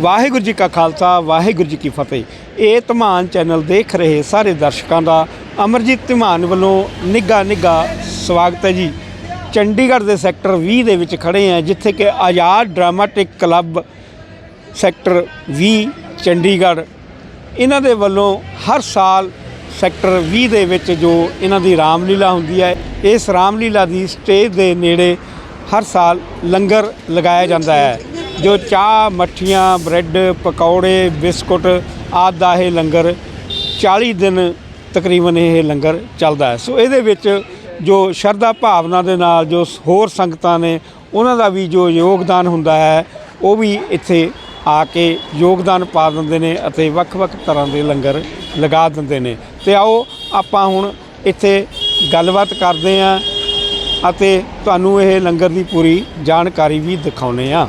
ਵਾਹਿਗੁਰੂ ਜੀ ਕਾ ਖਾਲਸਾ, ਵਾਹਿਗੁਰੂ ਜੀ ਕੀ ਫਤਿਹ। ਇਹ ਧਮਾਨ ਚੈਨਲ ਦੇਖ ਰਹੇ ਸਾਰੇ ਦਰਸ਼ਕਾਂ ਦਾ ਅਮਰਜੀਤ ਧਮਾਨ ਵੱਲੋਂ ਨਿੱਘਾ ਨਿੱਘਾ ਸਵਾਗਤ ਹੈ ਜੀ। ਚੰਡੀਗੜ੍ਹ ਦੇ ਸੈਕਟਰ 20 ਦੇ ਵਿੱਚ ਖੜੇ ਆ ਜਿੱਥੇ ਕਿ Azad dramatic club sector 20 Chandigarh. ਇਹਨਾਂ ਦੇ ਵੱਲੋਂ ਹਰ ਸਾਲ ਸੈਕਟਰ 20 ਦੇ ਵਿੱਚ ਜੋ ਇਹਨਾਂ ਦੀ ਰਾਮਲੀਲਾ ਹੁੰਦੀ ਹੈ, ਇਸ ਰਾਮਲੀਲਾ ਦੀ ਸਟੇਜ ਦੇ ਨੇੜੇ ਹਰ ਸਾਲ ਲੰਗਰ ਲਗਾਇਆ ਜਾਂਦਾ ਹੈ। ਜੋ ਚਾਹ, ਮੱਠੀਆਂ, ਬ੍ਰੈਡ, ਪਕੌੜੇ, ਬਿਸਕੁਟ ਆਦਿ ਦਾ ਇਹ ਲੰਗਰ 40 ਦਿਨ ਤਕਰੀਬਨ ਇਹ ਲੰਗਰ ਚੱਲਦਾ ਹੈ। ਸੋ ਇਹਦੇ ਵਿੱਚ ਜੋ ਸ਼ਰਧਾ ਭਾਵਨਾ ਦੇ ਨਾਲ ਜੋ ਹੋਰ ਸੰਗਤਾਂ ਨੇ, ਉਹਨਾਂ ਦਾ ਵੀ ਜੋ ਯੋਗਦਾਨ ਹੁੰਦਾ ਹੈ, ਉਹ ਵੀ ਇੱਥੇ ਆ ਕੇ ਯੋਗਦਾਨ ਪਾ ਦਿੰਦੇ ਨੇ ਅਤੇ ਵੱਖ-ਵੱਖ ਤਰ੍ਹਾਂ ਦੇ ਲੰਗਰ ਲਗਾ ਦਿੰਦੇ ਨੇ। ਤੇ ਆਓ ਆਪਾਂ ਹੁਣ ਇੱਥੇ ਗੱਲਬਾਤ ਕਰਦੇ ਆਂ ਅਤੇ ਤੁਹਾਨੂੰ ਇਹ ਲੰਗਰ ਦੀ ਪੂਰੀ ਜਾਣਕਾਰੀ ਵੀ ਦਿਖਾਉਨੇ ਆ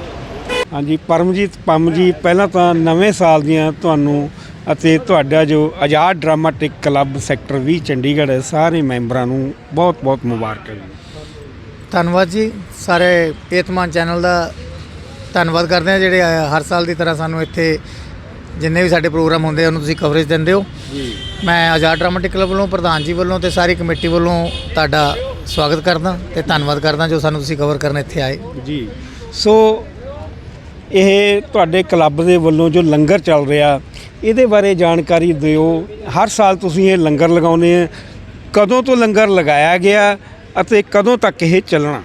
ਹਾਂਜੀ ਪਰਮਜੀਤ ਪੰਮ ਜੀ ਪਹਿਲਾਂ ਤਾਂ ਨਵੇਂ ਸਾਲ ਦੀਆਂ ਤੁਹਾਨੂੰ ਅਤੇ ਤੁਹਾਡਾ ਜੋ Azad dramatic club sector 20 Chandigarh ਹੈ, ਸਾਰੇ ਮੈਂਬਰਾਂ ਨੂੰ ਬਹੁਤ-ਬਹੁਤ ਮੁਬਾਰਕਾਂ। ਜੀ ਧੰਨਵਾਦ ਜੀ। ਸਾਰੇ ਏਤਮਾਨ ਚੈਨਲ ਦਾ ਧੰਨਵਾਦ ਕਰਦੇ ਆ ਜਿਹੜੇ ਹਰ ਸਾਲ ਦੀ ਤਰ੍ਹਾਂ ਸਾਨੂੰ ਇੱਥੇ ਜਿੰਨੇ ਵੀ ਸਾਡੇ ਪ੍ਰੋਗਰਾਮ ਹੁੰਦੇ ਆ ਉਹਨੂੰ ਤੁਸੀਂ ਕਵਰੇਜ ਦਿੰਦੇ ਹੋ। ਜੀ। ਮੈਂ ਆਜ਼ਾਦ ਡਰਾਮਾਟਿਕ ਕਲੱਬ ਵੱਲੋਂ ਪ੍ਰਧਾਨ ਜੀ ਵੱਲੋਂ ਤੇ ਸਾਰੀ ਕਮੇਟੀ ਵੱਲੋਂ ਤੁਹਾਡਾ ਸਵਾਗਤ ਕਰਦਾ ਤੇ ਧੰਨਵਾਦ ਕਰਦਾ ਜੋ ਸਾਨੂੰ ਤੁਸੀਂ ਕਵਰ ਕਰਨ ਇੱਥੇ ਆਏ। ਜੀ। ਸੋ ਇਹ ਤੁਹਾਡੇ ਕਲੱਬ ਦੇ ਵੱਲੋਂ ਜੋ ਲੰਗਰ ਚੱਲ ਰਿਹਾ ਇਹਦੇ ਬਾਰੇ ਜਾਣਕਾਰੀ ਦਿਓ। ਹਰ ਸਾਲ ਤੁਸੀਂ ਇਹ ਲੰਗਰ ਲਗਾਉਂਦੇ ਆ ਕਦੋਂ ਤੋਂ ਲੰਗਰ ਲਗਾਇਆ ਗਿਆ ਅਤੇ ਕਦੋਂ ਤੱਕ ਇਹ ਚੱਲਣਾ?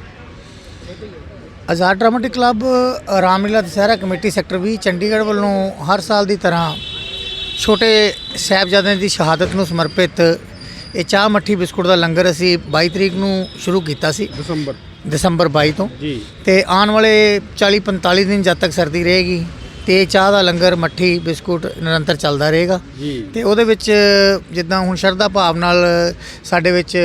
Azad dramatic club Ramlila Dussehra committee sector 20 Chandigarh ਵੱਲੋਂ ਹਰ ਸਾਲ ਦੀ ਤਰ੍ਹਾਂ ਛੋਟੇ ਸਾਹਿਬਜ਼ਾਦਿਆਂ ਦੀ ਸ਼ਹਾਦਤ ਨੂੰ ਸਮਰਪਿਤ ਇਹ ਚਾਹ ਮੱਠੀ ਬਿਸਕੁਟ ਦਾ ਲੰਗਰ ਅਸੀਂ 22 ਤਰੀਕ ਨੂੰ ਸ਼ੁਰੂ ਕੀਤਾ ਸੀ। ਦਸੰਬਰ। ਦਸੰਬਰ 22 ਤੋਂ। ਜੀ। ਤੇ ਆਉਣ ਵਾਲੇ 40 45 ਦਿਨ ਜਦ ਤੱਕ ਸਰਦੀ ਰਹੇਗੀ ਤੇ ਚਾਹ ਦਾ ਲੰਗਰ ਮੱਠੀ ਬਿਸਕੁਟ ਨਿਰੰਤਰ ਚੱਲਦਾ ਰਹੇਗਾ। ਜੀ। ਤੇ ਉਹਦੇ ਵਿੱਚ ਜਿੱਦਾਂ ਹੁਣ ਸ਼ਰਧਾ ਭਾਵ ਨਾਲ ਸਾਡੇ ਵਿੱਚ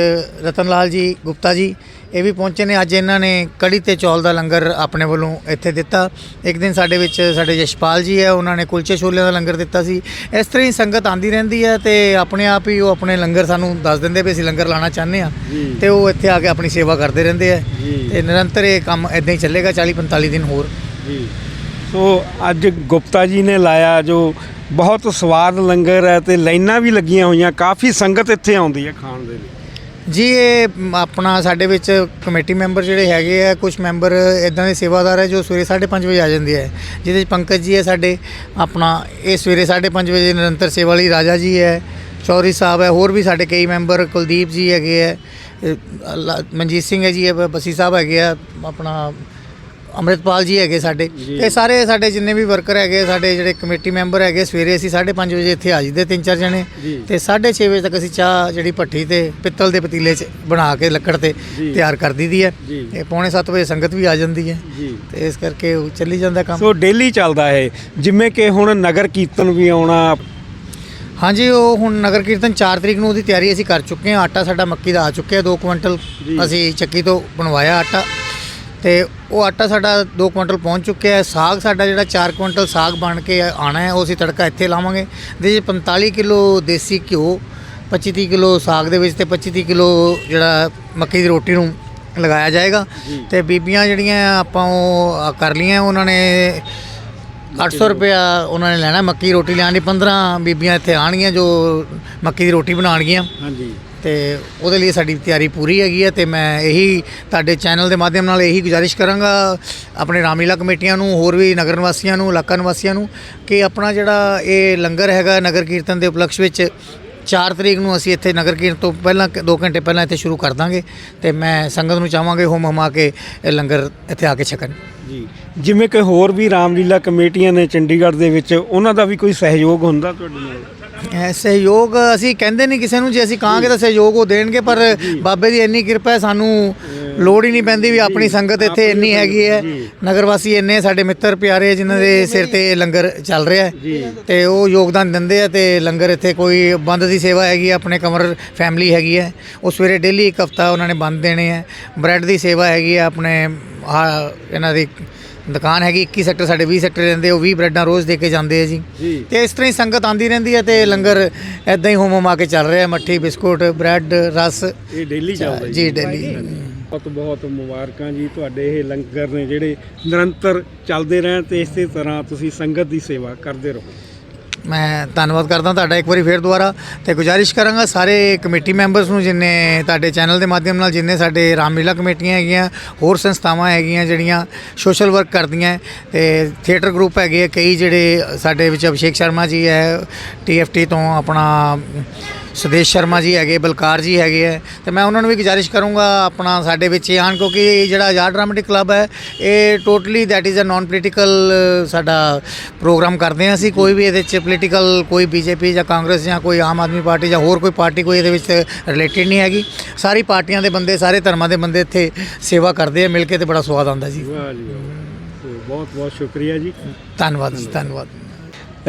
ਰਤਨ ਲਾਲ ਜੀ ਗੁਪਤਾ ਜੀ ਇਹ ਵੀ ਪਹੁੰਚੇ ਨੇ। ਅੱਜ ਇਹਨਾਂ ਨੇ ਕੜੀ ਤੇ ਚੌਲ ਦਾ ਲੰਗਰ ਆਪਣੇ ਵੱਲੋਂ ਇੱਥੇ ਦਿੱਤਾ। ਇੱਕ ਦਿਨ ਸਾਡੇ ਵਿੱਚ ਸਾਡੇ ਯਸ਼ਪਾਲ ਜੀ ਹੈ ਉਹਨਾਂ ਨੇ ਕੁਲਚੇ ਛੋਲਿਆਂ ਦਾ ਲੰਗਰ ਦਿੱਤਾ ਸੀ। ਇਸ ਤਰ੍ਹਾਂ ਹੀ ਸੰਗਤ ਆਂਦੀ ਰਹਿੰਦੀ ਹੈ ਤੇ ਆਪਣੇ ਆਪ ਹੀ ਉਹ ਆਪਣੇ ਲੰਗਰ ਸਾਨੂੰ ਦੱਸ ਦਿੰਦੇ ਵੀ ਅਸੀਂ ਲੰਗਰ ਲਾਣਾ ਚਾਹੁੰਦੇ ਆ। ਤੇ ਉਹ ਇੱਥੇ ਆ ਕੇ ਆਪਣੀ ਸੇਵਾ ਕਰਦੇ ਰਹਿੰਦੇ ਆ। ਤੇ ਨਿਰੰਤਰ ਇਹ ਕੰਮ ਇਦਾਂ ਹੀ ਚੱਲੇਗਾ 40 45 ਦਿਨ ਹੋਰ। ਜੀ। ਸੋ ਅੱਜ ਗੁਪਤਾ ਜੀ ਨੇ ਲਾਇਆ ਜੋ ਬਹੁਤ ਸਵਾਦ ਲੰਗਰ ਹੈ ਤੇ ਲਾਈਨਾਂ ਵੀ ਲੱਗੀਆਂ ਹੋਈਆਂ। ਕਾਫੀ ਸੰਗਤ ਇੱਥੇ ਆਉਂਦੀ ਹੈ ਖਾਣ ਦੇ ਲਈ। ਜੀ, ਇਹ ਆਪਣਾ ਸਾਡੇ ਵਿੱਚ ਕਮੇਟੀ ਮੈਂਬਰ ਜਿਹੜੇ ਹੈਗੇ ਆ ਕੁਝ ਮੈਂਬਰ ਇਦਾਂ ਦੇ ਸੇਵਾਦਾਰ ਹੈ ਜੋ ਸਵੇਰੇ 5:30 ਵਜੇ ਆ ਜਾਂਦੇ ਹੈ ਜਿਹਦੇ ਵਿੱਚ ਪੰਕਜ ਜੀ ਹੈ ਸਾਡੇ, ਆਪਣਾ ਇਹ ਸਵੇਰੇ 5:30 ਵਜੇ ਨਿਰੰਤਰ ਸੇਵਾ ਲਈ ਰਾਜਾ ਜੀ ਹੈ ਚੌਰੀ ਸਾਹਿਬ ਹੈ ਹੋਰ ਵੀ ਸਾਡੇ ਕਈ ਮੈਂਬਰ, ਕੁਲਦੀਪ ਜੀ ਹੈਗੇ ਹੈ ਲਾ- ਮਨਜੀਤ ਸਿੰਘ ਹੈ ਜੀ, ਇਹ ਬਸੀ ਸਾਹਿਬ ਹੈਗੇ ਆ, ਆਪਣਾ ਅੰਮ੍ਰਿਤਪਾਲ ਜੀ ਹੈਗੇ ਸਾਡੇ ਇਹ ਸਾਰੇ ਸਾਡੇ ਜਿੰਨੇ ਵੀ ਵਰਕਰ ਹੈਗੇ ਸਾਡੇ ਜਿਹੜੇ ਕਮੇਟੀ ਮੈਂਬਰ ਹੈਗੇ ਸਵੇਰੇ ਅਸੀਂ 5:30 ਵਜੇ ਇੱਥੇ ਆ ਜੀਦੇ ਤਿੰਨ ਚਾਰ ਜਣੇ। ਤੇ 6:30 ਵਜੇ ਤੱਕ ਅਸੀਂ ਚਾਹ ਜਿਹੜੀ ਭੱਠੀ ਤੇ ਪਿੱਤਲ ਦੇ ਪਤੀਲੇ 'ਚ ਬਣਾ ਕੇ ਲੱਕੜ ਤੇ। ਤਿਆਰ ਕਰ ਦਈਦੀ ਹੈ। ਤੇ ਪੌਣੇ 7 ਵਜੇ ਸੰਗਤ ਵੀ ਆ ਜਾਂਦੀ ਹੈ। ਤੇ ਇਸ ਕਰਕੇ ਉਹ ਚੱਲੀ ਜਾਂਦਾ ਕੰਮ। ਸੋ ਡੇਲੀ ਚੱਲਦਾ ਹੈ ਜਿਵੇਂ ਕਿ ਹੁਣ ਨਗਰ ਕੀਰਤਨ ਵੀ ਆਉਣਾ। ਹਾਂਜੀ ਉਹ ਹੁਣ ਨਗਰ ਕੀਰਤਨ 4 ਤਰੀਕ ਨੂੰ ਉਹਦੀ ਤਿਆਰੀ ਅਸੀਂ ਕਰ ਚੁੱਕੇ ਹਾਂ। ਆਟਾ ਸਾਡਾ ਮੱਕੀ ਦਾ ਆ ਚੁੱਕਿਆ 2 ਕੁਇੰਟਲ। ਅਸੀਂ ਚੱਕੀ ਤੋਂ ਬਣਵਾਇਆ ਆਟਾ। ਤੇ ਉਹ ਆਟਾ ਸਾਡਾ 2 ਕੁਇੰਟਲ ਪਹੁੰਚ ਚੁੱਕਿਆ ਹੈ। ਸਾਗ ਸਾਡਾ ਜਿਹੜਾ 4 ਕੁਇੰਟਲ ਸਾਗ ਬਣ ਕੇ ਆਣਾ ਹੈ ਉਹ ਅਸੀਂ ਤੜਕਾ ਇੱਥੇ ਲਾਵਾਂਗੇ। ਦੇ 45 ਕਿਲੋ ਦੇਸੀ ਘਿਓ 25 30 ਕਿਲੋ ਸਾਗ ਦੇ ਵਿੱਚ ਤੇ 25 30 ਕਿਲੋ ਜਿਹੜਾ ਮੱਕੀ ਦੀ ਰੋਟੀ ਨੂੰ ਲਗਾਇਆ ਜਾਏਗਾ। ਤੇ ਬੀਬੀਆਂ ਜਿਹੜੀਆਂ ਆਪਾਂ ਉਹ ਕਰ ਲੀਆਂ ਉਹਨਾਂ ਨੇ 800 ਰੁਪਇਆ ਉਹਨਾਂ ਨੇ ਲੈਣਾ ਮੱਕੀ ਰੋਟੀ ਲਿਆਉਣ ਦੀ 15 ਬੀਬੀਆਂ ਇੱਥੇ ਆਣਗੀਆਂ ਜੋ ਮੱਕੀ ਦੀ ਰੋਟੀ ਬਣਾਉਣਗੀਆਂ। ਹਾਂਜੀ। ਤੇ ਉਹਦੇ ਲਈ ਸਾਡੀ ਤਿਆਰੀ ਪੂਰੀ ਹੈਗੀ ਹੈ ਤੇ ਮੈਂ ਇਹੀ ਤੁਹਾਡੇ ਚੈਨਲ ਦੇ ਮਾਧਿਅਮ ਨਾਲ ਇਹੀ ਗੁਜ਼ਾਰਿਸ਼ ਕਰਾਂਗਾ ਆਪਣੇ ਰਾਮਲੀਲਾ ਕਮੇਟੀਆਂ ਨੂੰ, ਹੋਰ ਵੀ ਨਗਰ ਨਿਵਾਸੀਆਂ ਨੂੰ, ਇਲਾਕਾ ਨਿਵਾਸੀਆਂ ਨੂੰ ਕਿ ਆਪਣਾ ਜਿਹੜਾ ਇਹ ਲੰਗਰ ਹੈਗਾ ਨਗਰ ਕੀਰਤਨ ਦੇ ਉਪਲਕਸ਼ ਵਿੱਚ 4 ਤਰੀਕ ਨੂੰ ਅਸੀਂ ਇੱਥੇ ਨਗਰ ਕੀਰਤਨ ਤੋਂ ਪਹਿਲਾਂ 2 ਘੰਟੇ ਪਹਿਲਾਂ ਇੱਥੇ ਸ਼ੁਰੂ ਕਰ ਦਾਂਗੇ ਤੇ ਮੈਂ ਸੰਗਤ ਨੂੰ ਚਾਹਾਂਗੇ ਹੋਮ ਹਮਾ ਕੇ ਇਹ ਲੰਗਰ ਇੱਥੇ ਆ ਕੇ ਛਕਣ। ਜੀ। ਜਿਵੇਂ ਕਿ ਹੋਰ ਵੀ ਰਾਮਲੀਲਾ ਕਮੇਟੀਆਂ ਨੇ ਚੰਡੀਗੜ੍ਹ ਦੇ ਵਿੱਚ, ਉਹਨਾਂ ਦਾ ਵੀ ਕੋਈ ਸਹਿਯੋਗ ਹੁੰਦਾ ਤੁਹਾਡੇ ਨਾਲ? ਇਹ ਸਹਿਯੋਗ ਅਸੀਂ ਕਹਿੰਦੇ ਨਹੀਂ ਕਿਸੇ ਨੂੰ ਜੇ ਅਸੀਂ ਕਹਾਂਗੇ ਤਾਂ ਸਹਿਯੋਗ ਉਹ ਦੇਣਗੇ ਪਰ ਬਾਬੇ ਦੀ ਇੰਨੀ ਕਿਰਪਾ ਹੈ ਸਾਨੂੰ ਲੋੜ ਹੀ ਨਹੀਂ ਪੈਂਦੀ ਵੀ ਆਪਣੀ ਸੰਗਤ ਇੱਥੇ ਇੰਨੀ ਹੈਗੀ ਹੈ। ਨਗਰ ਵਾਸੀ ਇੰਨੇ ਸਾਡੇ ਮਿੱਤਰ ਪਿਆਰੇ ਜਿਨ੍ਹਾਂ ਦੇ ਸਿਰ ਤੇ ਲੰਗਰ ਚੱਲ ਰਿਹਾ ਹੈ। ਤੇ ਉਹ ਯੋਗਦਾਨ ਦਿੰਦੇ ਆ ਤੇ ਲੰਗਰ ਇੱਥੇ ਕੋਈ ਬੰਦ ਦੀ ਸੇਵਾ ਹੈਗੀ ਹੈ ਆਪਣੇ ਕਮਰ ਫੈਮਿਲੀ ਹੈਗੀ ਹੈ। ਉਹ ਸਵੇਰੇ ਡੇਲੀ ਇੱਕ ਹਫਤਾ ਉਹਨਾਂ ਨੇ ਬੰਦ ਦੇਣੇ ਹੈ ਬ੍ਰੈਡ ਦੀ ਸੇਵਾ ਹੈਗੀ ਹੈ ਆਪਣੇ ਇਹਨਾਂ ਦੀ ਦੁਕਾਨ ਹੈਗੀ 21 ਸੈਕਟਰ ਸਾਡੇ 20 ਸੈਕਟਰ ਰਹਿੰਦੇ ਉਹ 20 ਬ੍ਰੈਡਾਂ ਰੋਜ਼ ਦੇ ਕੇ ਜਾਂਦੇ ਆ ਜੀ। ਤੇ ਇਸ ਤਰ੍ਹਾਂ ਹੀ ਸੰਗਤ ਆਂਦੀ ਰਹਿੰਦੀ ਹੈ ਤੇ ਲੰਗਰ ਐਦਾਂ ਹੀ ਹੋਮ ਹੋਮ ਆ ਕੇ ਚੱਲ ਰਿਹਾ ਮੱਠੀ ਬਿਸਕੁਟ ਬ੍ਰੈਡ ਰਸ। ਇਹ ਡੇਲੀ ਚੱਲਦਾ ਜੀ। ਡੇਲੀ ਬਹੁਤ ਬਹੁਤ ਮੁਬਾਰਕਾਂ ਜੀ ਤੁਹਾਡੇ ਇਹ ਲੰਗਰ ਨੇ ਜਿਹੜੇ ਨਿਰੰਤਰ ਚੱਲਦੇ ਰਹਿਣ ਤੇ ਇਸੇ ਤਰ੍ਹਾਂ ਤੁਸੀਂ ਸੰਗਤ ਦੀ ਸੇਵਾ ਕਰਦੇ ਰਹੋ। ਮੈਂ ਧੰਨਵਾਦ ਕਰਦਾ ਤੁਹਾਡਾ ਇੱਕ ਵਾਰੀ ਫੇਰ ਦੁਬਾਰਾ ਤੇ ਗੁਜ਼ਾਰਿਸ਼ ਕਰਾਂਗਾ ਸਾਰੇ ਕਮੇਟੀ ਮੈਂਬਰਸ ਨੂੰ ਜਿੰਨੇ ਤੁਹਾਡੇ ਚੈਨਲ ਦੇ ਮਾਧਿਅਮ ਨਾਲ ਜਿੰਨੇ ਸਾਡੇ ਰਾਮਲੀਲਾ ਕਮੇਟੀਆਂ ਹੈਗੀਆਂ ਹੋਰ ਸੰਸਥਾਵਾਂ ਹੈਗੀਆਂ ਜਿਹੜੀਆਂ ਸੋਸ਼ਲ ਵਰਕ ਕਰਦੀਆਂ ਹੈ, ਤੇ ਥੀਏਟਰ ਗਰੁੱਪ ਹੈਗੇ ਆ ਕਈ ਜਿਹੜੇ ਸਾਡੇ ਵਿੱਚ ਅਭਿਸ਼ੇਕ ਸ਼ਰਮਾ ਜੀ ਹੈ ਟੀਐਫਟੀ ਤੋਂ ਆਪਣਾ ਸੁਦੇਸ਼ ਸ਼ਰਮਾ ਜੀ ਹੈਗੇ ਬਲਕਾਰ ਜੀ ਹੈਗੇ ਹੈ ਤੇ ਮੈਂ ਉਹਨਾਂ ਨੂੰ ਵੀ ਗੁਜ਼ਾਰਿਸ਼ ਕਰੂੰਗਾ ਆਪਣਾ ਸਾਡੇ ਵਿੱਚ ਆਉਣ ਕਿਉਂਕਿ ਇਹ ਜਿਹੜਾ ਆਜ਼ਾਦ ਡਰਾਮੈਟਿਕ ਕਲੱਬ ਹੈ ਇਹ totally that is a non political ਸਾਡਾ ਪ੍ਰੋਗਰਾਮ ਕਰਦੇ ਹਾਂ ਅਸੀਂ ਕੋਈ ਵੀ ਇਹਦੇ ਵਿੱਚ ਪੋਲੀਟੀਕਲ ਕੋਈ ਬੀਜੇਪੀ ਜਾਂ ਕਾਂਗਰਸ ਜਾਂ ਕੋਈ ਆਮ ਆਦਮੀ ਪਾਰਟੀ ਜਾਂ ਹੋਰ ਕੋਈ ਪਾਰਟੀ ਕੋਈ ਇਹਦੇ ਵਿੱਚ ਰਿਲੇਟਡ ਨਹੀਂ ਹੈਗੀ। ਸਾਰੀ ਪਾਰਟੀਆਂ ਦੇ ਬੰਦੇ ਸਾਰੇ ਧਰਮਾਂ ਦੇ ਬੰਦੇ ਇੱਥੇ ਸੇਵਾ ਕਰਦੇ ਆ ਮਿਲ ਕੇ ਤੇ ਬੜਾ ਸਵਾਦ ਆਉਂਦਾ ਜੀ। ਵਾਹ ਜੀ ਬਹੁਤ ਬਹੁਤ ਸ਼ੁਕਰੀਆ ਜੀ। ਧੰਨਵਾਦ ਜੀ ਧੰਨਵਾਦ।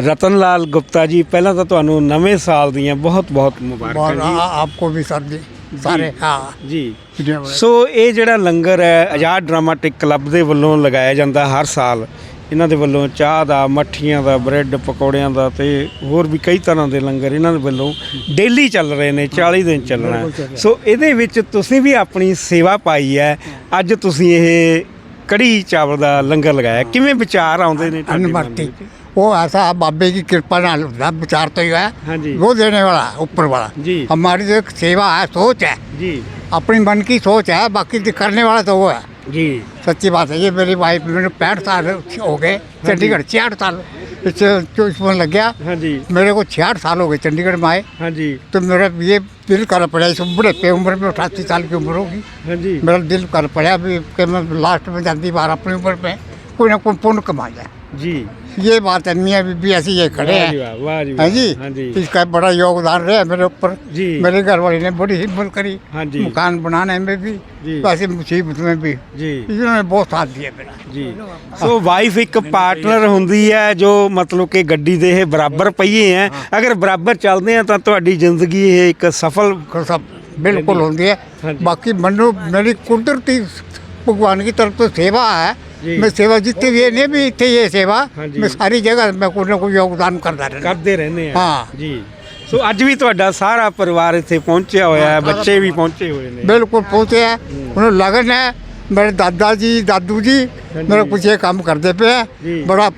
ਰਤਨ ਲਾਲ ਗੁਪਤਾ ਜੀ ਪਹਿਲਾਂ ਤਾਂ ਤੁਹਾਨੂੰ ਨਵੇਂ ਸਾਲ ਦੀਆਂ ਬਹੁਤ ਬਹੁਤ ਮੁਬਾਰਕਾਂ और ਜੀ आ- आपको भी सर जी सारे हाँ ਜੀ दुनिया भर- ਸੋ ਇਹ ਜਿਹੜਾ ਲੰਗਰ ਹੈ ਆਜ਼ਾਦ ਡਰਾਮਾਟਿਕ ਕਲੱਬ ਦੇ ਵੱਲੋਂ ਲਗਾਇਆ ਜਾਂਦਾ ਹਰ ਸਾਲ ਇਹਨਾਂ ਦੇ ਵੱਲੋਂ ਚਾਹ ਦਾ ਮੱਠੀਆਂ ਦਾ ਬ੍ਰੈਡ ਪਕੌੜਿਆਂ ਦਾ ਤੇ ਹੋਰ ਵੀ ਕਈ ਤਰ੍ਹਾਂ ਦੇ ਲੰਗਰ ਇਹਨਾਂ ਦੇ ਵੱਲੋਂ ਡੇਲੀ ਚੱਲ ਰਹੇ ਨੇ 40 ਦਿਨ ਚੱਲਣਾ ਹੈ। ਸੋ ਇਹਦੇ ਵਿੱਚ ਤੁਸੀਂ ਵੀ ਆਪਣੀ ਸੇਵਾ ਪਾਈ ਹੈ ਅੱਜ ਤੁਸੀਂ ਇਹ ਕੜੀ ਚਾਵਲ ਦਾ ਲੰਗਰ ਲਗਾਇਆ ਕਿਵੇਂ ਵਿਚਾਰ ਆਉਂਦੇ ਨੇ ਤੁਹਾਡੇ ਮਨ अनमति ਵਿੱਚ? वो ऐसा बाबे की कृपा ना नाल विचारते तो हुए हाँ जी। वो देने वाला ऊपर वाला। जी। हमारी जो सेवा है सोच है। जी। अपनी मन की सोच है बाकी करने वाला तो वो है। जी। सच्ची बात है ये मेरी वाइफ मेरे पैंठ साल हो गए हाँ चंडीगढ़ छियाठ साल। इसमें लग गया। हाँ जी। मेरे को छियाठ साल हो गए चंडीगढ़ में आए। हाँ जी। तो मेरा ये दिल कर पड़ा इस उम्र पे उम्र में अठासी साल की उम्र होगी। हाँ जी। मेरा दिल कर पड़ा अभी मैं लास्ट में जाती बार अपनी उम्र में कोई ना कोई पुण्य कमा जाए। जी। ये बात है मियाँ बीबी ऐसी ये खड़े ਵਾਹ ਜੀ हैं ਵਾਹ ਵਾਹ जी है जी हाँ जी इसका बड़ा योगदान रहा मेरे ऊपर जी। मेरे घर वाली ने बड़ी हिम्मत करी हाँ जी। मकान बनाने में भी जी। वैसे मुसीबत में भी ਜੀ इन्होंने बहुत साथ दिया मेरा ਜੀ ਸੋ ਵਾਈਫ ਇੱਕ ਪਾਰਟਨਰ ਹੁੰਦੀ ਹੈ ਜੋ ਮਤਲਬ ਕਿ ਗੱਡੀ ਦੇ ਇਹ ਬਰਾਬਰ ਪਹੀਏ ਹੈ ਅਗਰ ਬਰਾਬਰ ਚੱਲਦੇ ਆ ਤਾਂ ਤੁਹਾਡੀ ਜ਼ਿੰਦਗੀ ਇਹ ਇੱਕ ਸਫਲ को सब बिल्कुल होती हाँ है जी। बाकी मनु मेरी कुदरती भगवान की तरफ तो सेवा है जी। मैं सेवा जितने भी है नहीं भी इतने ये सेवा हाँ जी। मैं सारी जगह मैं कोई ना कोई योगदान करता रहना ਕਰਦੇ ਰਹਿੰਦੇ ਆ ਹਾਂ। ਜੀ ਸੋ ਅੱਜ ਵੀ ਤੁਹਾਡਾ ਸਾਰਾ ਪਰਿਵਾਰ ਇੱਥੇ ਪਹੁੰਚਿਆ ਹੋਇਆ ਹੈ ਬੱਚੇ ਵੀ ਪਹੁੰਚੇ ਹੋਏ ਨੇ बिल्कुल पहुंचे हैं उन्हें लगन है मेरे दादाजी दादू जी हाँ मेरा जी। कुछ ये काम करते पे जी। है बड़ा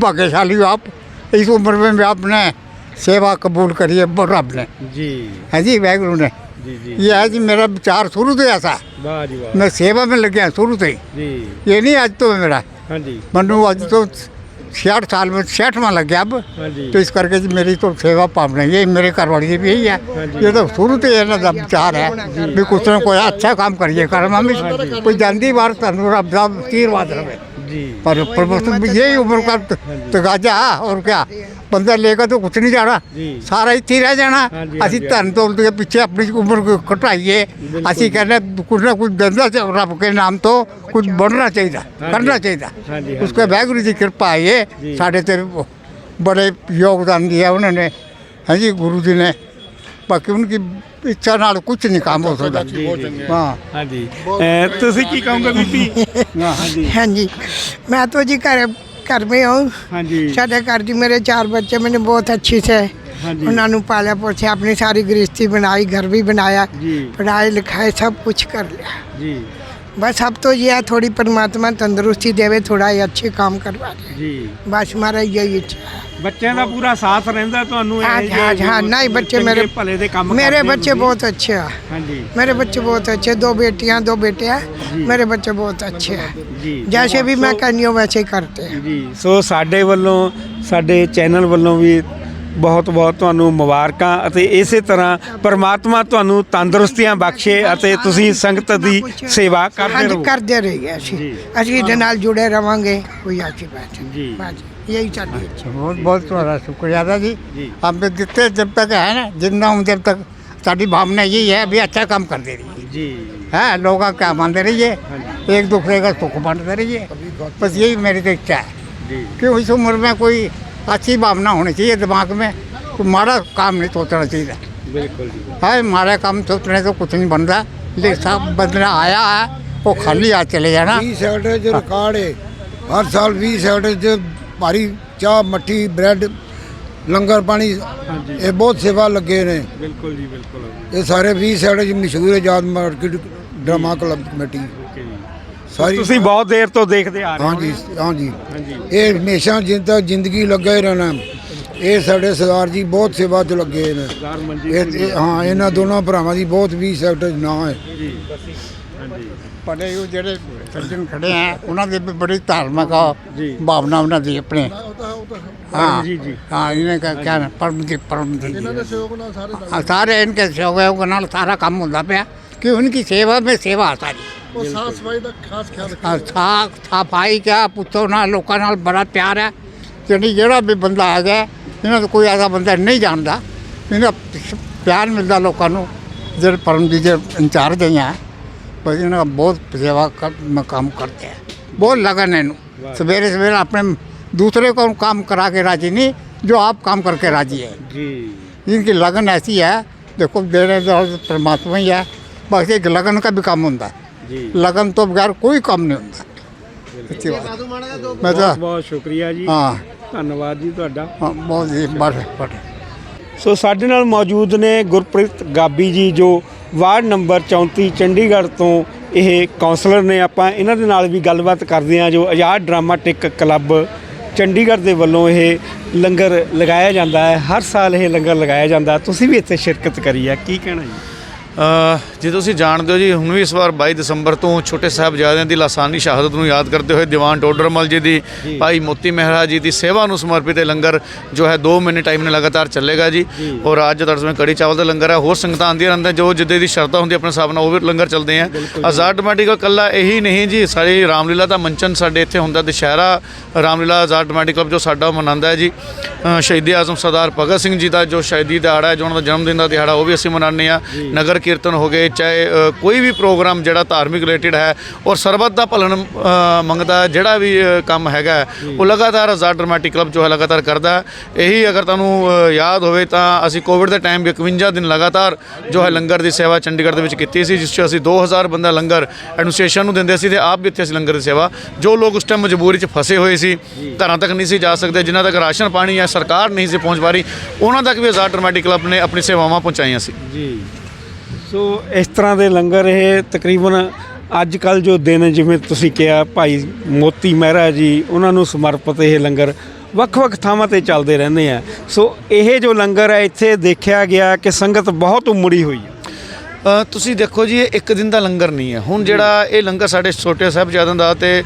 भाग्यशाली हो आप इस उम्र में भी आपने सेवा कबूल करी है बड़ा आपने ਜੀ है जी वाहगुरु जी जी ये है जी मेरा विचार शुरू से ऐसा है वाह जी वाह मैं सेवा में लग गया शुरू से ही जी ये नहीं आज तो है मेरा हाँ जी मनु आज तो छियाठ साल में छियाठवा लग गया अब हाँ जी तो इस करके जी मेरी तो सेवा पावना ये मेरे घर वाली भी यही है ये तो शुरू से ही ना विचार है भी कुछ ना कोई अच्छा काम करिए कर्म हम कोई जानती बार तनु रब तीर रहे पर प्रमोशन भी यही उम्र का तगाजा और क्या ਬੰਦਾ ਲੇਗਾ ਤਾਂ ਕੁਝ ਨਹੀਂ ਜਾਣਾ। ਸਾਰਾ ਇੱਥੇ ਰਹਿ ਜਾਣਾ। ਅਸੀਂ ਧਨ ਦੌਲਤ ਦੇ ਪਿੱਛੇ ਆਪਣੀ ਉਮਰ ਘਟਾਈਏ। ਅਸੀਂ ਕਹਿੰਦੇ ਕੁਝ ਨਾ ਕੁਝ ਦੰਦਾ ਰੱਬ ਕੇ ਨਾਮ ਤੋਂ ਕੁਝ ਬਣਨਾ ਚਾਹੀਦਾ ਕਰਨਾ ਚਾਹੀਦਾ। ਉਸਕੇ ਵਾਹਿਗੁਰੂ ਦੀ ਕਿਰਪਾ ਆਈਏ। ਸਾਡੇ ਤੇ ਬੜੇ ਯੋਗਦਾਨ ਦਿਆ ਉਹਨਾਂ ਨੇ। ਹਾਂਜੀ ਗੁਰੂ ਜੀ ਨੇ। ਬਾਕੀ ਉਹਨਾਂ ਦੀ ਇੱਛਾ ਨਾਲ ਕੁਝ ਨਹੀਂ ਕੰਮ ਹੋ ਸਕਦਾ। ਹਾਂ। ਹਾਂਜੀ। ਤੁਸੀਂ ਕੀ ਕਹੋਗੇ ਬੀਬੀ? ਹਾਂਜੀ ਹਾਂਜੀ। ਮੈਂ ਤਾਂ ਜੀ ਘਰੇ घर में हूँ हाँ जी साढ़े घर की मेरे चार बच्चे मैंने बहुत अच्छे से हाँ उन्होंने पाला पोसा अपनी सारी गृहस्थी बनाई घर भी बनाया पढ़ाई लिखाई सब कुछ कर लिया जी ਬਸ ਸਭ ਤੋਂ ਇਹ ਹੈ ਥੋੜੀ ਪਰਮਾਤਮਾ ਤੰਦਰੁਸਤੀ ਦੇਵੇ ਥੋੜਾ ਜਿਹਾ ਅੱਛੇ ਕੰਮ ਕਰਵਾ ਦੇ। ਜੀ। ਬਸ ਮਾਰਾ ਇਹ ਇੱਛਾ। ਹੈ ਬੱਚਿਆਂ ਦਾ ਪੂਰਾ ਸਾਥ ਰਹਿੰਦਾ ਤੁਹਾਨੂੰ ਹਾਂ ਹਾਂ ਹਾਂ ਨਹੀਂ ਬੱਚੇ ਮੇਰੇ ਭਲੇ ਦੇ ਕੰਮ ਮੇਰੇ ਬੱਚੇ ਬਹੁਤ ਅੱਛੇ ਆ। ਹਾਂਜੀ। ਮੇਰੇ ਬੱਚੇ ਬਹੁਤ ਅੱਛੇ ਦੋ ਬੇਟੀਆਂ ਦੋ ਬੇਟੇ ਆ। ਮੇਰੇ ਬੱਚੇ ਬਹੁਤ ਅੱਛੇ ਆ। ਜੀ। ਜੈਸੇ ਵੀ ਮੈਂ ਕਹਿੰਦੀ ਹਾਂ ਵੈਸੇ ਹੀ ਕਰਤੇ ਜੀ ਸੋ ਸਾਡੇ ਵੱਲੋਂ ਸਾਡੇ ਚੈਨਲ ਵੱਲੋਂ ਵੀ ਬਹੁਤ ਬਹੁਤ ਤੁਹਾਨੂੰ ਮੁਬਾਰਕਾਂ ਅਤੇ ਇਸੇ ਤਰ੍ਹਾਂ ਪਰਮਾਤਮਾ ਤੁਹਾਨੂੰ ਤੰਦਰੁਸਤੀਆਂ ਬਖਸ਼ੇ ਅਤੇ ਤੁਸੀਂ ਸੰਗਤ ਦੀ ਸੇਵਾ ਕਰਦੇ ਹਾਂਜੀ ਰਹੋ ਕਰਦੇ ਰਹੀਏ ਅਸੀਂ ਜੀ। ਅਸੀਂ ਇਹਦੇ ਨਾਲ ਜੁੜੇ ਰਵਾਂਗੇ ਕੋਈ ਅੱਛੀ ਬਾਤ ਨਹੀਂ ਜੀ। ਬਸ यही चाहिए बहुत बहुत तुम्हारा शुक्रिया था जी जी। हम तो जितने जब तक है ना जिंदा हूँ जब तक साड़ी भावना यही है अभी अच्छा काम करते रहिए ਜੀ है लोगों का क्या मानते रहिए हाँ एक दूसरे का सुख बांटते रहिए बस यही मेरी तो इच्छा है ਜੀ कि इस उम्र में कोई अच्छी भावना होनी चाहिए दिमाग में कोई माड़ा काम नहीं सोचना चाहिए ਬਿਲਕੁਲ ਜੀ है माड़ा काम सोचने से कुछ नहीं बनता लेकिन सब बदला आया है वो खाली हाथ चले जाना 20 ਸੈਕਟਰ ਚ ਰਿਕਾਰਡ ਹੈ ਹਰ ਸਾਲ 20 ਸੈਕਟਰ ਚ ਭਾਰੀ ਚਾਹ ਮੱਠੀ ਬ੍ਰੈਡ ਲੰਗਰ ਪਾਣੀ ਹਾਂਜੀ ਇਹ ਬਹੁਤ ਸੇਵਾ ਲੱਗੇ ਨੇ ਬਿਲਕੁਲ ਜੀ ਬਿਲਕੁਲ ਇਹ ਸਾਰੇ 20 ਸੈਕਟਰ ਚ ਮਸ਼ਹੂਰ Azad market drama club committee okay ਜੀ ਸਾਰੀ ਤੁਸੀਂ ਬਹੁਤ ਦੇਰ ਤੋਂ ਦੇਖਦੇ ਆ ਰਹੇ ਹੋ। ਹਾਂਜੀ ਹਾਂਜੀ। ਇਹ ਹਮੇਸ਼ਾ ਜਿੰਦਾ ਜ਼ਿੰਦਗੀ ਲੱਗਾ ਹੀ ਰਹਿਣਾ। ਇਹ ਸਾਡੇ ਸਰਦਾਰ ਜੀ ਬਹੁਤ ਸੇਵਾ 'ਚ ਲੱਗੇ ਨੇ। ਸਰਦਾਰ ਮਨਜੀਤ ਇਹ ਹਾਂ ਇਹਨਾਂ ਦੋਨਾਂ ਭਰਾਵਾਂ ਦੀ ਬਹੁਤ ਵੀ ਸੈਕਟਰ ਨਾਂ ਹੈ। ਜੀ। ਹਾਂਜੀ। ਪੜੇ ਉਹ ਜਿਹੜੇ ਸੱਜਣ ਖੜੇ ਆ ਉਹਨਾਂ ਦੇ ਵੀ ਬੜੀ ਧਾਰਮਿਕ ਭਾਵਨਾ ਉਹਨਾਂ ਦੀ ਆਪਣੇ। ਹਾਂ। ਜੀ ਜੀ। ਹਾਂ ਇਹਨੇ ਕਹਿਣਾ ਪਰਮ ਦੀ ਇਹਨਾਂ ਦੇ ਸਹਿਯੋਗ ਨਾਲ ਸਾਰੇ ਸਾਰੇ ਇਹਨਾਂ ਦੇ ਸਹਿਯੋਗ ਨਾਲ ਸਾਰਾ ਕੰਮ ਹੁੰਦਾ ਪਿਆ। ਕਿ ਉਹਨਾਂ ਦੀ ਸੇਵਾ ਵਿੱਚ ਸੇਵਾ ਆ ਸਾਰੀ। ਉਹ ਸਾਫ ਸਫਾਈ ਦਾ ਖਾਸ ਖਿਆਲ ਹਾਂ ਸਾਫ ਸਫਾਈ ਕਿਆ ਪੁੱਛੋ ਨਾ ਲੋਕਾਂ ਨਾਲ ਬੜਾ ਪਿਆਰ ਹੈ ਜਿਹੜੀ ਜਿਹੜਾ ਵੀ ਬੰਦਾ ਆ ਗਿਆ ਇਹਨਾਂ ਦਾ ਕੋਈ ਐਸਾ ਬੰਦਾ ਨਹੀਂ ਜਾਣਦਾ ਇਹਨਾਂ ਪਿਆਰ ਮਿਲਦਾ ਲੋਕਾਂ ਨੂੰ ਜਿਹੜੇ ਪਰਮ ਜੀ ਦੇ ਇੰਚਾਰਜ ਹੈ ਬਸ ਇਹਨਾਂ ਦਾ ਬਹੁਤ ਸੇਵਾ ਕਰ ਮੈਂ ਕੰਮ करते हैं बहुत लगन है इन्हों सवेरे सवेरे अपने दूसरे को काम करा के राजी नहीं जो आप काम करके राजी है ਜੀ इनकी लगन ऐसी है देखो देने वाला परमात्मा ही है बस एक लगन का भी काम होता है ਲਗਨ ਤੋਂ ਬਗੈਰ ਕੋਈ ਕੰਮ ਨਹੀਂ ਹੁੰਦਾ। ਮੈਂ ਤਾਂ ਬਹੁਤ ਬਹੁਤ ਸ਼ੁਕਰੀਆ ਜੀ। ਹਾਂ। ਧੰਨਵਾਦ ਜੀ ਤੁਹਾਡਾ। ਬਹੁਤ ਜੀ ਬਸ ਬਸ ਸੋ ਸਾਡੇ ਨਾਲ ਮੌਜੂਦ ਨੇ ਗੁਰਪ੍ਰੀਤ ਗਾਬੀ ਜੀ ਜੋ ਵਾਰਡ ਨੰਬਰ 34 ਚੰਡੀਗੜ੍ਹ ਤੋਂ ਇਹ ਕਾਉਂਸਲਰ ਨੇ। ਆਪਾਂ ਇਹਨਾਂ ਦੇ ਨਾਲ ਵੀ ਗੱਲਬਾਤ ਕਰਦੇ ਹਾਂ ਜੋ ਆਜ਼ਾਦ ਡਰਾਮਾਟਿਕ ਕਲੱਬ ਚੰਡੀਗੜ੍ਹ ਦੇ ਵੱਲੋਂ ਇਹ ਲੰਗਰ ਲਗਾਇਆ ਜਾਂਦਾ ਹੈ। ਹਰ ਸਾਲ ਇਹ ਲੰਗਰ ਲਗਾਇਆ ਜਾਂਦਾ। ਤੁਸੀਂ ਵੀ ਇੱਥੇ ਸ਼ਿਰਕਤ ਕਰੀ ਹੈ। ਕੀ ਕਹਿਣਾ ਜੀ? ਜੇ ਤੁਸੀਂ ਜਾਣਦੇ ਹੋ ਜੀ ਹੁਣ ਵੀ ਇਸ ਵਾਰ 22 ਦਸੰਬਰ ਤੋਂ ਛੋਟੇ ਸਾਹਿਬਜ਼ਾਦਿਆਂ ਦੀ ਲਾਸਾਨੀ ਸ਼ਹਾਦਤ ਨੂੰ ਯਾਦ ਕਰਦੇ ਹੋਏ ਦੀਵਾਨ ਟੋਡਰਮਲ ਜੀ ਦੀ ਭਾਈ ਮੋਤੀ ਮਹਿਰਾ ਜੀ ਦੀ ਸੇਵਾ ਨੂੰ ਸਮਰਪਿਤ ਇਹ ਲੰਗਰ ਜੋ ਹੈ 2 ਮਹੀਨੇ ਟਾਈਮ ਨਾਲ ਲਗਾਤਾਰ ਚੱਲੇਗਾ ਜੀ। ਔਰ ਅੱਜ ਤੁਹਾਡੇ ਸਾਹਮਣੇ ਕੜੀ ਚਾਵਲ ਦਾ ਲੰਗਰ ਹੈ ਹੋਰ ਸੰਗਤਾਂ ਆਉਂਦੀਆਂ ਰਹਿੰਦੀਆਂ ਜੋ ਜਿੱਦੇ ਦੀ ਸ਼ਰਧਾ ਹੁੰਦੀ ਆਪਣੇ ਹਿਸਾਬ ਨਾਲ ਉਹ ਵੀ ਲੰਗਰ ਚੱਲਦੇ ਆ। ਆਜ਼ਾਦ ਡਰਾਮੈਟਿਕ ਕੱਲਾ ਇਹੀ ਨਹੀਂ ਜੀ ਸਾਰੀ ਰਾਮਲੀਲਾ ਦਾ ਮੰਚਨ ਸਾਡੇ ਇੱਥੇ ਹੁੰਦਾ ਦੁਸ਼ਹਿਰਾ ਰਾਮਲੀਲਾ ਆਜ਼ਾਦ ਕਲੱਬ ਜੋ ਸਾਡਾ ਮਨਾਉਂਦਾ ਹੈ ਜੀ। ਸ਼ਹੀਦ ਆਜ਼ਮ ਸਰਦਾਰ ਭਗਤ ਸਿੰਘ ਜੀ ਦਾ ਜੋ ਸ਼ਹੀਦੀ ਦਿਹਾੜਾ ਹੈ ਜੋ ਉਹਨਾਂ ਦਾ ਜਨਮ ਦਿਨ ਦਾ ਦਿਹਾੜਾ ਉਹ ਵੀ ਅਸੀਂ ਮਨਾਉਂਦੇ ਆ ਨਗਰ ਕੀਰਤਨ ਹੋ ਗਏ ਚਾਹੇ ਕੋਈ ਵੀ ਪ੍ਰੋਗਰਾਮ ਜਿਹੜਾ ਧਾਰਮਿਕ ਰਿਲੇਟਡ ਹੈ ਔਰ ਸਰਬੱਤ ਦਾ ਭਲਨ ਮੰਗਦਾ ਜਿਹੜਾ ਵੀ ਕੰਮ ਹੈਗਾ ਹੈ, ਉਹ ਲਗਾਤਾਰ ਆਜ਼ਾਦ ਡਰਾਮੈਟਿਕ ਕਲੱਬ ਜੋ ਹੈ ਲਗਾਤਾਰ ਕਰਦਾ ਹੈ। ਇਹੀ ਅਗਰ ਤੁਹਾਨੂੰ ਯਾਦ ਹੋਵੇ ਤਾਂ ਅਸੀਂ ਕੋਵਿਡ ਦੇ ਟਾਈਮ 51 ਦਿਨ ਲਗਾਤਾਰ ਜੋ ਹੈ ਲੰਗਰ ਦੀ ਸੇਵਾ ਚੰਡੀਗੜ੍ਹ ਦੇ ਵਿੱਚ ਕੀਤੀ ਸੀ ਜਿਸ 'ਚ ਅਸੀਂ 2000 ਬੰਦਾ ਲੰਗਰ ਐਡਮਿਨਿਸਟ੍ਰੇਸ਼ਨ ਨੂੰ ਦਿੰਦੇ ਸੀ ਤੇ ਆਪ ਵੀ ਇੱਥੇ ਅਸੀਂ ਲੰਗਰ ਦੀ ਸੇਵਾ ਜੋ ਲੋਕ ਉਸ ਟਾਈਮ ਮਜਬੂਰੀ 'ਚ ਫਸੇ ਹੋਏ ਸੀ ਘਰਾਂ ਤੱਕ ਨਹੀਂ ਸੀ ਜਾ ਸਕਦੇ ਜਿਨ੍ਹਾਂ ਤੱਕ ਰਾਸ਼ਨ ਪਾਣੀ ਜਾਂ ਸਰਕਾਰ ਨਹੀਂ ਸੀ ਪਹੁੰਚ ਪਾ ਰਹੀ ਉਹਨਾਂ ਤੱਕ ਵੀ ਆਜ਼ਾਦ ਡਰਾਮੈਟਿਕ ਕਲੱਬ ਨੇ ਆਪਣੀ ਸੇਵਾਵਾਂ ਪਹੁੰਚਾਈਆਂ ਸੀ। ਜੀ। ਸੋ ਇਸ ਤਰ੍ਹਾਂ ਦੇ ਲੰਗਰ ਇਹ ਤਕਰੀਬਨ ਅੱਜ ਕੱਲ ਜੋ ਦਿਨ ਜਿਵੇਂ ਤੁਸੀਂ ਕਿਹਾ, ਭਾਈ ਮੋਤੀ ਮਹਿਰਾ ਜੀ, ਉਹਨਾਂ ਨੂੰ ਸਮਰਪਿਤ ਇਹ ਲੰਗਰ ਵੱਖ-ਵੱਖ ਥਾਵਾਂ ਤੇ ਚੱਲਦੇ ਰਹਿੰਦੇ ਆ। ਸੋ ਇਹ ਜੋ ਲੰਗਰ ਹੈ ਇੱਥੇ ਦੇਖਿਆ ਗਿਆ ਕਿ ਸੰਗਤ ਬਹੁਤ ਉਮੜੀ ਹੋਈ ਹੈ ਤੁਸੀਂ ਦੇਖੋ ਜੀ ਇਹ ਇੱਕ ਦਿਨ ਦਾ ਲੰਗਰ ਨਹੀਂ ਹੈ। ਹੁਣ ਜਿਹੜਾ ਇਹ ਲੰਗਰ ਸਾਡੇ ਛੋਟੇ ਸਾਹਿਬਜ਼ਾਦਿਆਂ ਦਾ ਤੇ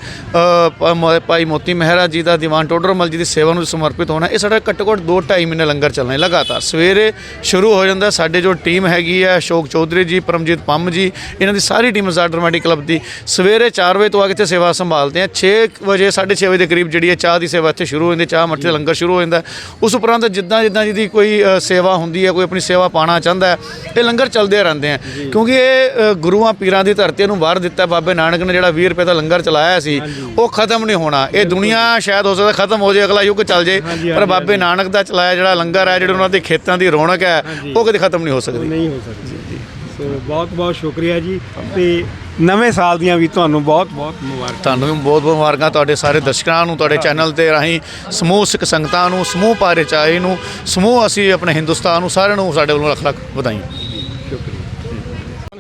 ਭਾਈ ਮੋਤੀ ਮਹਿਰਾ ਜੀ ਦਾ ਦੀਵਾਨ ਟੋਡਰਮਲ ਜੀ ਦੀ ਸੇਵਾ ਨੂੰ ਸਮਰਪਿਤ ਹੋਣਾ ਇਹ ਸਾਡਾ ਘੱਟੋ ਘੱਟ 2.5 ਮਹੀਨੇ ਲੰਗਰ ਚੱਲਣਾ ਹੈ ਲਗਾਤਾਰ। ਸਵੇਰੇ ਸ਼ੁਰੂ ਹੋ ਜਾਂਦਾ ਸਾਡੇ ਜੋ ਟੀਮ ਹੈਗੀ ਹੈ ਅਸ਼ੋਕ ਚੌਧਰੀ ਜੀ ਪਰਮਜੀਤ ਪੰਮ ਜੀ ਇਹਨਾਂ ਦੀ ਸਾਰੀ ਟੀਮ ਆਜ਼ਾਦ ਡਰਾਮੈਟਿਕ ਕਲੱਬ ਦੀ ਸਵੇਰੇ 4 ਵਜੇ ਤੋਂ ਆ ਕੇ ਇੱਥੇ ਸੇਵਾ ਸੰਭਾਲਦੇ ਆ 6 ਵਜੇ 6:30 ਵਜੇ ਦੇ ਕਰੀਬ ਜਿਹੜੀ ਹੈ ਚਾਹ ਦੀ ਸੇਵਾ ਇੱਥੇ ਸ਼ੁਰੂ ਹੋ ਜਾਂਦੀ ਚਾਹ ਮੱਠੀ ਦਾ ਲੰਗਰ ਸ਼ੁਰੂ ਹੋ ਜਾਂਦਾ ਉਸ ਉਪਰੰਤ ਜਿੱਦਾਂ ਜਿੱਦਾਂ ਜਿਹਦੀ ਕੋਈ ਸੇਵਾ ਹੁੰਦੀ ਹੈ ਕੋਈ ਆਪਣੀ ਸੇਵਾ ਪਾਣਾ ਚਾਹੁੰਦਾ ਹੈ ਇਹ ਲੰਗਰ ਚੱਲਦੇ ਰਹਿੰਦੇ ਆ ਕਿਉਂਕਿ ਇਹ ਅ, ਗੁਰੂਆਂ ਪੀਰਾਂ ਦੀ ਧਰਤੀ ਨੂੰ ਵਾਰ ਦਿੱਤਾ ਬਾਬੇ ਨਾਨਕ ਨੇ ਜਿਹੜਾ 20 ਰੁਪਏ ਦਾ ਲੰਗਰ ਚਲਾਇਆ ਸੀ ਉਹ ਖਤਮ ਨਹੀਂ ਹੋਣਾ। ਇਹ ਦੁਨੀਆ ਸ਼ਾਇਦ ਹੋ ਸਕਦਾ ਖਤਮ ਹੋ ਜਾਏ ਅਗਲਾ ਯੁੱਗ ਚੱਲ ਜੇ ਪਰ ਬਾਬੇ ਨਾਨਕ ਦਾ ਚਲਾਇਆ ਜਿਹੜਾ ਲੰਗਰ ਹੈ ਜਿਹੜੇ ਉਹਨਾਂ ਦੇ ਖੇਤਾਂ ਦੀ ਰੌਣਕ ਹੈ ਉਹ ਕਦੇ ਖਤਮ ਨਹੀਂ ਹੋ ਸਕਦੀ। ਨਹੀਂ ਹੋ ਸਕਦੀ। ਸੋ ਬਹੁਤ ਬਹੁਤ ਸ਼ੁਕਰੀਆ ਜੀ ਤੇ ਨਵੇਂ ਸਾਲ ਦੀਆਂ ਵੀ ਤੁਹਾਨੂੰ ਬਹੁਤ ਬਹੁਤ ਮੁਬਾਰਕਾਂ। ਤੁਹਾਨੂੰ ਵੀ ਬਹੁਤ ਬਹੁਤ ਮੁਬਾਰਕਾਂ ਤੁਹਾਡੇ ਸਾਰੇ ਦਰਸ਼ਕਾਂ ਨੂੰ ਤੁਹਾਡੇ ਚੈਨਲ ਤੇ ਰਾਹੀਂ ਸਮੂਹ ਸਿੱਖ ਸੰਗਤਾਂ ਨੂੰ ਸਮੂਹ ਭਾਈਚਾਰੇ ਨੂੰ ਸਮੂਹ ਅਸੀਂ ਆਪਣੇ ਹਿੰਦੁਸਤਾਨ ਨੂੰ ਸਾਰਿਆਂ ਨੂੰ ਸਾਡੇ ਵੱਲੋਂ ਲੱਖ ਲੱਖ ਵਧਾਈਆਂ।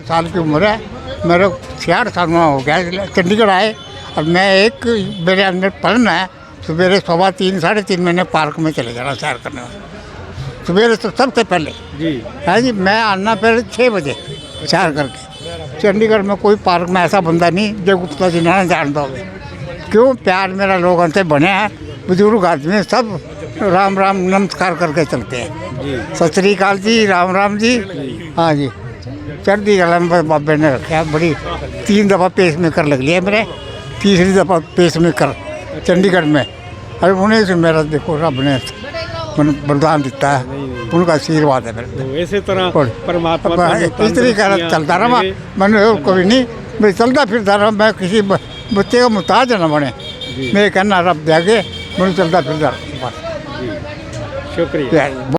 साल की उम्र है। मेरे छियाठ साल में हो गया। चंडीगढ़ आए। और मैं एक मेरे अंदर पढ़ना है। सवेरे सवा तीन साढ़े तीन महीने पार्क में चले जाना सैर करने। सवेरे तो सबसे पहले। ਜੀ है जी मैं आना फिर छः बजे सैर करके। चंडीगढ़ में कोई पार्क में ऐसा बंदा नहीं जो गुप्ता जी ना जानता हो क्यों? प्यार मेरा लोगों से बने हैं। बुज़ुर्ग आदमी सब राम राम नमस्कार करके चलते हैं। सत श्रीकाल जी राम राम जी। हाँ जी। चढ़ती गला में बाबे ने रखा है बड़ी तीन दफ़ा पेस मेकर लग लिया मेरे तीसरी दफ़ा पेस मेकर चंडीगढ़ में अरे उन्हें से मेरा देखो रब ने मन वरदान दिता है उनका आशीर्वाद है मेरे पे। ਤੋ ਇਸੇ ਤਰ੍ਹਾਂ और ਪਰਮਾਤਮਾ अब ਤੁਹਾਨੂੰ इस तरीके से तंदुरुस्तियां चलता रहा देवे। मैंने और कोई नहीं मैं चलता फिरता रहा मैं किसी ब- बच्चे का मुताज न बने मैं कहना रब दे आगे मैं चलता फिरता रहा। बस ਸ਼ੁਕਰੀਆ यही।